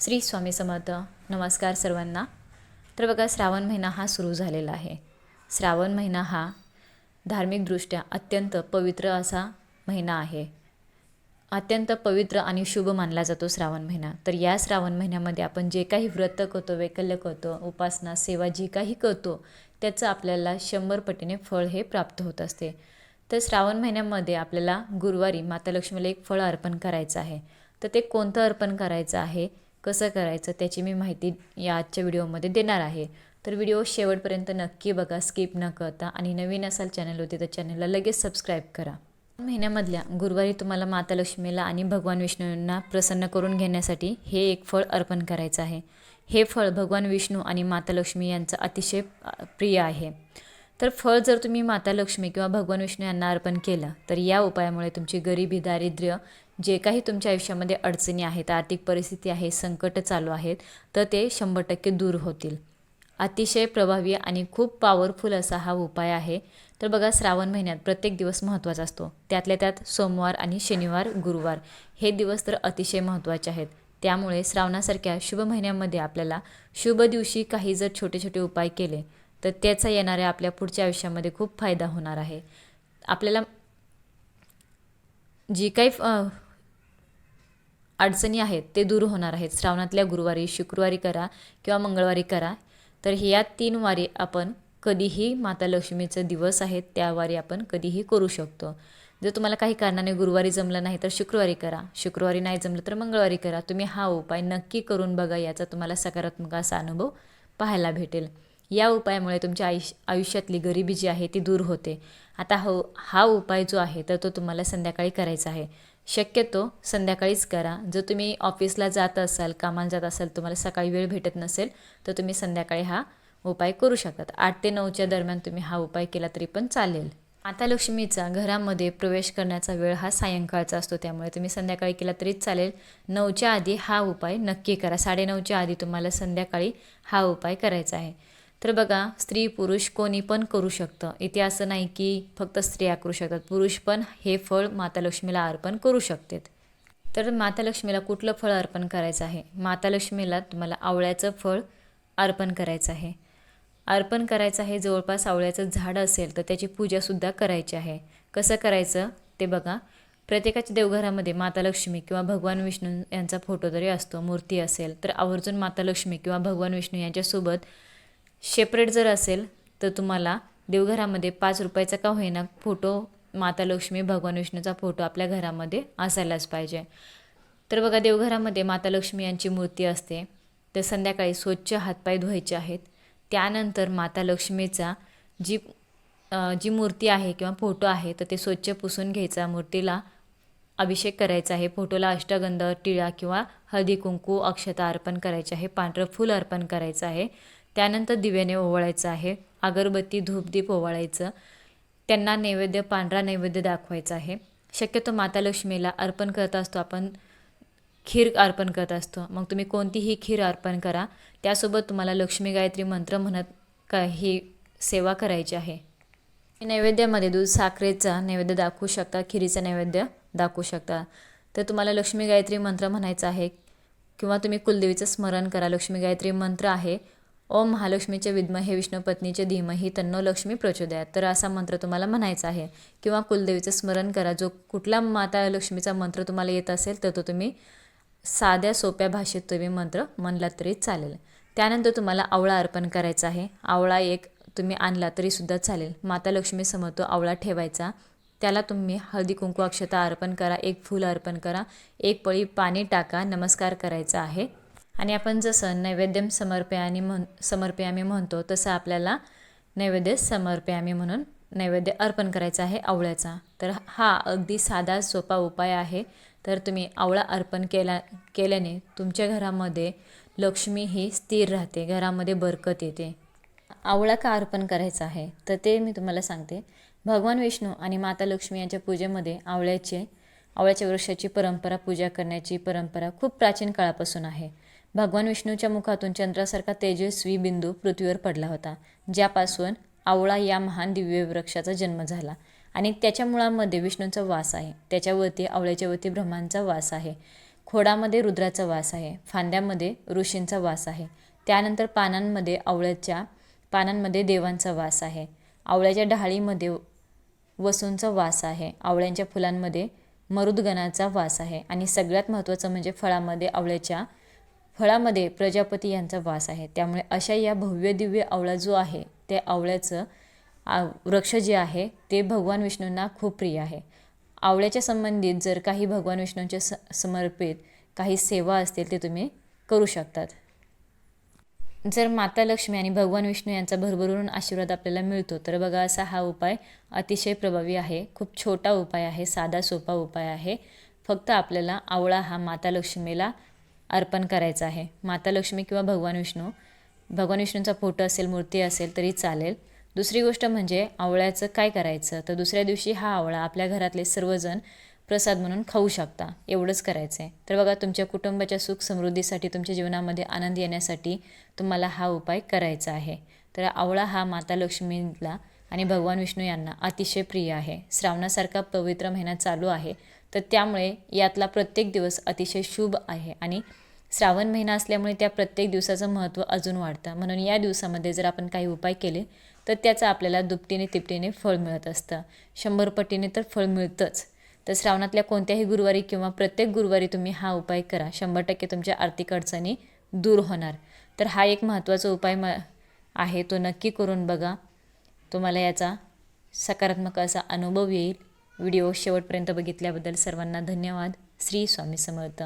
श्री स्वामी समर्थ नमस्कार सर्वांना. तर बघा श्रावण महिना हा सुरू झालेला आहे. श्रावण महिना हा धार्मिकदृष्ट्या अत्यंत पवित्र असा महिना आहे. अत्यंत पवित्र आणि शुभ मानला जातो श्रावण महिना. तर या श्रावण महिन्यामध्ये आपण जे काही व्रत करतो वैकल्य करतो उपासना सेवा जी काही करतो त्याचं आपल्याला शंभर पटीने फळ हे प्राप्त होत असते. तर श्रावण महिन्यामध्ये आपल्याला गुरुवारी माता लक्ष्मीला एक फळ अर्पण करायचं आहे. तर ते कोणतं अर्पण करायचं आहे? कसं करायचं त्याची मी माहिती या आजच्या व्हिडिओमध्ये देणार आहे. तर व्हिडिओ शेवटपर्यंत नक्की बघा स्किप न करता. आणि नवीन असाल चॅनलवरती तर चॅनलला लगेच सबस्क्राईब करा. महिन्यामधल्या गुरुवारी तुम्हाला माता लक्ष्मीला आणि भगवान विष्णूंना प्रसन्न करून घेण्यासाठी हे एक फळ अर्पण करायचं आहे. हे फळ भगवान विष्णू आणि माता लक्ष्मी यांचं अतिशय प्रिय आहे. तर फळ जर तुम्ही माता लक्ष्मी किंवा भगवान विष्णू यांना अर्पण केलं तर या उपायामुळे तुमची गरिबी दारिद्र्य जे काही तुमच्या आयुष्यामध्ये अडचणी आहेत आर्थिक परिस्थिती आहे संकट चालू आहेत तर ते शंभर टक्के दूर होतील. अतिशय प्रभावी आणि खूप पॉवरफुल असा हा उपाय आहे. तर बघा श्रावण महिन्यात प्रत्येक दिवस महत्त्वाचा असतो. त्यातल्या त्यात सोमवार आणि शनिवार गुरुवार हे दिवस तर अतिशय महत्त्वाचे आहेत. त्यामुळे श्रावणासारख्या शुभ महिन्यामध्ये आपल्याला शुभ दिवशी काही जर छोटे छोटे उपाय केले तर त्याचा येणाऱ्या आपल्या पुढच्या आयुष्यामध्ये खूप फायदा होणार आहे. आपल्याला जी काही अडचणी आहेत ते दूर होणार आहेत. श्रावणातल्या गुरुवारी शुक्रवारी करा किंवा मंगळवारी करा. तर ह्या तीन वारी आपण कधीही माता लक्ष्मीचे दिवस आहेत त्या वारी आपण कधीही करू शकतो. जर तुम्हाला काही कारणाने गुरुवारी जमलं नाही तर शुक्रवारी करा. शुक्रवारी नाही जमलं तर मंगळवारी करा. तुम्ही हा उपाय नक्की करून बघा याचा तुम्हाला सकारात्मक असा अनुभव पाहायला भेटेल. या उपायामुळे तुमच्या आयुष आयुष्यातली गरिबी जी आहे ती दूर होते. आता हो हा उपाय जो आहे तर तो तुम्हाला संध्याकाळी करायचा आहे. शक्यतो संध्याकाळीच करा. जर तुम्ही ऑफिसला जात असाल कामाला जात असाल तुम्हाला सकाळी वेळ भेटत नसेल तर तुम्ही संध्याकाळी हा उपाय करू शकतात आठ ते नऊच्या दरम्यान तुम्ही हा उपाय केला तरी पण चालेल. आता लक्ष्मीचा घरामध्ये प्रवेश करण्याचा वेळ हा सायंकाळचा असतो त्यामुळे तुम्ही संध्याकाळी केला तरीच चालेल. नऊच्या आधी हा उपाय नक्की करा. साडेनऊच्या आधी तुम्हाला संध्याकाळी हा उपाय करायचा आहे. तर बघा स्त्री पुरुष कोणी पण करू शकतं. इथे असं नाही की फक्त स्त्रिया करू शकतात. पुरुष पण हे फळ माता लक्ष्मीला अर्पण करू शकतात. तर माता लक्ष्मीला कुठलं फळ अर्पण करायचं आहे? माता लक्ष्मीला तुम्हाला आवळ्याचं फळ अर्पण करायचं आहे. अर्पण करायचं आहे जवळपास आवळ्याचं झाड असेल तर त्याची पूजासुद्धा करायची आहे. कसं करायचं? ते बघा. प्रत्येकाच्या देवघरामध्ये माता लक्ष्मी किंवा भगवान विष्णू यांचा फोटो तरी असतो मूर्ती असेल. तर आवर्जून माता लक्ष्मी किंवा भगवान विष्णू यांच्यासोबत शेपरेट जर असेल तर तुम्हाला देवघरामध्ये पाच रुपयाचा का होईना फोटो माता लक्ष्मी भगवान विष्णूचा फोटो आपल्या घरामध्ये असायलाच पाहिजे. तर बघा देवघरामध्ये माता लक्ष्मी यांची मूर्ती असते. तर संध्याकाळी स्वच्छ हातपाय धुवायचे आहेत. त्यानंतर माता लक्ष्मीचा जी जी मूर्ती आहे किंवा फोटो आहे तर ते स्वच्छ पुसून घ्यायचा मूर्तीला अभिषेक करायचा आहे. फोटोला अष्टगंध टिळा किंवा हळदी कुंकू अक्षता अर्पण करायचे आहे. पांढरं फूल अर्पण करायचं आहे. त्यानंतर दिव्याने ओवाळायचं आहे. अगरबत्ती धूपदीप ओवाळायचं. त्यांना नैवेद्य पांढरा नैवेद्य दाखवायचा आहे. शक्यतो माता लक्ष्मीला अर्पण करत असतो आपण. खीर अर्पण करत असतो. मग तुम्ही कोणतीही खीर अर्पण करा. त्यासोबत तुम्हाला लक्ष्मी गायत्री मंत्र म्हणत का ही सेवा करायची आहे. नैवेद्यामध्ये दूध साखरेचा नैवेद्य दाखवू शकता खिरीचा नैवेद्य दाखवू शकता. तर तुम्हाला लक्ष्मी गायत्री मंत्र म्हणायचा आहे. किंवा तुम्ही कुलदेवीचं स्मरण करा. लक्ष्मी गायत्री मंत्र आहे. ओम महालक्ष्मीचे विद्महे विष्णू पत्नीचे धीमही तन्नो लक्ष्मी प्रचोदयात. तर असा मंत्र तुम्हाला म्हणायचा आहे. किंवा कुलदेवीचं स्मरण करा. जो कुठला माता लक्ष्मीचा मंत्र तुम्हाला येत असेल तर तो तुम्ही साध्या सोप्या भाषेत तुम्ही मंत्र म्हणलात तरी चालेल. त्यानंतर तुम्हाला आवळा अर्पण करायचा आहे. आवळा एक तुम्ही आणला तरीसुद्धा चालेल. माता लक्ष्मीसमोर तो आवळा ठेवायचा. त्याला तुम्ही हळदी कुंकू अक्षता अर्पण करा. एक फूल अर्पण करा. एक पळी पाणी टाका. नमस्कार करायचा आहे. आणि आपण जसं नैवेद्यम समर्पयामी म्हण समर्पयामी म्हणतो तसं आपल्याला नैवेद्य समर्पयामी म्हणून नैवेद्य अर्पण करायचा आहे आवळ्याचा. तर हा अगदी साधा सोपा उपाय आहे. तर तुम्ही आवळा अर्पण केला केल्याने तुमच्या घरामध्ये लक्ष्मी ही स्थिर राहते घरामध्ये बरकत येते. आवळा का अर्पण करायचा आहे? तर ते मी तुम्हाला सांगते. भगवान विष्णू आणि माता लक्ष्मी यांच्या पूजेमध्ये आवळ्याचे आवळ्याच्या वृक्षाची परंपरा पूजा करण्याची परंपरा खूप प्राचीन काळापासून आहे. भगवान विष्णूच्या मुखातून चंद्रासारखा तेजस्वी बिंदू पृथ्वीवर पडला होता ज्यापासून आवळा या महान दिव्य वृक्षाचा जन्म झाला. आणि त्याच्या मुळामध्ये विष्णूंचा वास आहे. त्याच्यावरती आवळ्याच्या वरती ब्रह्मांचा वास आहे. खोडामध्ये रुद्राचा वास आहे. फांद्यामध्ये ऋषींचा वास आहे. त्यानंतर पानांमध्ये आवळ्याच्या पानांमध्ये देवांचा वास आहे. आवळ्याच्या डहाळीमध्ये वसूंचा वास आहे. आवळ्यांच्या फुलांमध्ये मरुदगणाचा वास आहे. आणि सगळ्यात महत्त्वाचं म्हणजे फळामध्ये आवळ्याच्या फळामध्ये प्रजापती यांचा वास आहे. त्यामुळे अशा या भव्य दिव्य आवळा जो आहे ते आवळ्याचं वृक्ष जे आहे ते भगवान विष्णूंना खूप प्रिय आहे. आवळ्याच्या संबंधित जर काही भगवान विष्णूंच्या स समर्पित काही सेवा असतील ते तुम्ही करू शकतात. जर माता लक्ष्मी आणि भगवान विष्णू यांचा भरभरून आशीर्वाद आपल्याला मिळतो तर बघा असा हा उपाय अतिशय प्रभावी आहे. खूप छोटा उपाय आहे साधा सोपा उपाय आहे. फक्त आपल्याला आवळा हा माता लक्ष्मीला अर्पण करायचं आहे. माता लक्ष्मी किंवा भगवान विष्णू. भगवान विष्णूंचा फोटो असेल मूर्ती असेल तरी चालेल. दुसरी गोष्ट म्हणजे आवळ्याचं काय करायचं? तर दुसऱ्या दिवशी हा आवळा आपल्या घरातले सर्वजण प्रसाद म्हणून खाऊ शकता. एवढंच करायचं आहे तर बघा तुमच्या कुटुंबाच्या सुख समृद्धीसाठी तुमच्या जीवनामध्ये आनंद येण्यासाठी तुम्हाला हा उपाय करायचा आहे. तर आवळा हा माता लक्ष्मीला आणि भगवान विष्णू यांना अतिशय प्रिय आहे. श्रावणासारखा पवित्र महिना चालू आहे. तर त्यामुळे यातला प्रत्येक दिवस अतिशय शुभ आहे आणि श्रावण महिना असल्यामुळे त्या प्रत्येक दिवसाचं महत्त्व अजून वाढतं. म्हणून या दिवसामध्ये जर आपण काही उपाय केले तर त्याचं आपल्याला दुपटीने तिपटीने फळ मिळत असतं. शंभर पटीने तर फळ मिळतंच. तर श्रावणातल्या कोणत्याही गुरुवारी किंवा प्रत्येक गुरुवारी तुम्ही हा उपाय करा. शंभर टक्के तुमच्या आर्थिक अडचणी दूर होणार. तर हा एक महत्त्वाचा उपाय म आहे तो नक्की करून बघा. तुम्हाला याचा सकारात्मक असा अनुभव येईल. व्हिडिओ शेवटपर्यंत बघितल्याबद्दल सर्वांना धन्यवाद. श्री स्वामी समर्थ.